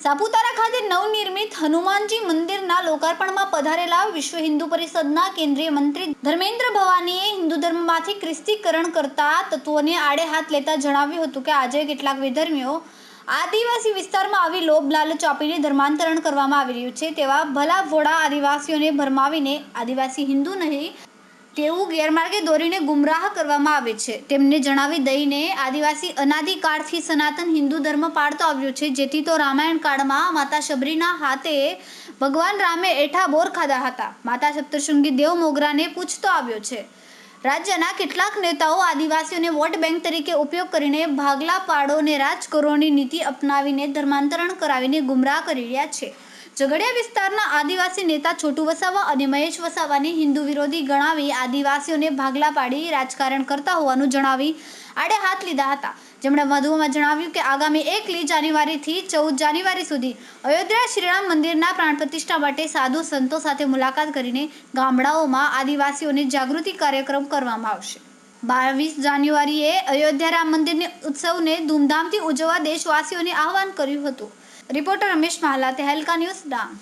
સાપુતારા ખાતે નવનિર્મિત હનુમાનજી મંદિરના લોકાર્પણમાં પધારેલા વિશ્વ હિન્દુ પરિષદના કેન્દ્રીય મંત્રી ધર્મેન્દ્ર ભવાનીએ હિન્દુ ધર્મમાંથી ખ્રિસ્તીકરણ કરતા તત્વોને આડે હાથ લેતા જણાવ્યું હતું કે આજે કેટલાક વિધર્મીઓ આદિવાસી વિસ્તારમાં આવી લોભ લાલચ આપીને ધર્માંતરણ કરવામાં આવી રહ્યું છે તેવા ભલા ભોળા આદિવાસીઓને ભરમાવીને આદિવાસી હિન્દુ નહીં તેવું ગેરમાર્ગે દોરીને ગુમરાહ કરવામાં આવે છે. તેમને જણાવી દઈને આદિવાસી અનાદિકાળથી સનાતન હિન્દુ ધર્મ પાળતો આવ્યો છે. જેથી તો રામાયણ કાળમાં માતા શબરીના હાથે ભગવાન રામે એઠા બોર ખાધા હતા. માતા સપ્તશૃંગી દેવ મોગરાને પૂછતો આવ્યો છે, રાજ્યના કેટલાક નેતાઓ આદિવાસીઓને વોટ બેંક તરીકે ઉપયોગ કરીને ભાગલા પાડોને રાજકરોની નીતિ અપનાવીને ધર્માંતરણ કરાવીને ગુમરાહ કરી રહ્યા છે. ઝઘડિયા વિસ્તારના આદિવાસી નેતા છોટુ વસાવા અને મહેશ વસાવાને હિન્દુ વિરોધી ગણાવી આદિવાસીઓને ભાગલા પાડી રાજકારણ કરતા હોવાનું જણાવી આડે હાથ લીધા હતા. જેમણે વધુમાં જણાવ્યું કે આગામી એકલી જાન્યુઆરીથી ચૌદ જાન્યુઆરી સુધી અયોધ્યા શ્રીરામ મંદિરના પ્રાણ પ્રતિષ્ઠા માટે સાધુ સંતો સાથે મુલાકાત કરીને ગામડાઓમાં આદિવાસીઓને જાગૃતિ કાર્યક્રમ કરવામાં આવશે. બાવીસ જાન્યુઆરીએ અયોધ્યા રામ મંદિરની ઉત્સવને ધૂમધામથી ઉજવવા દેશવાસીઓને આહવાન કર્યું હતું. Reporter Ramesh Mahala Tehelka news Dang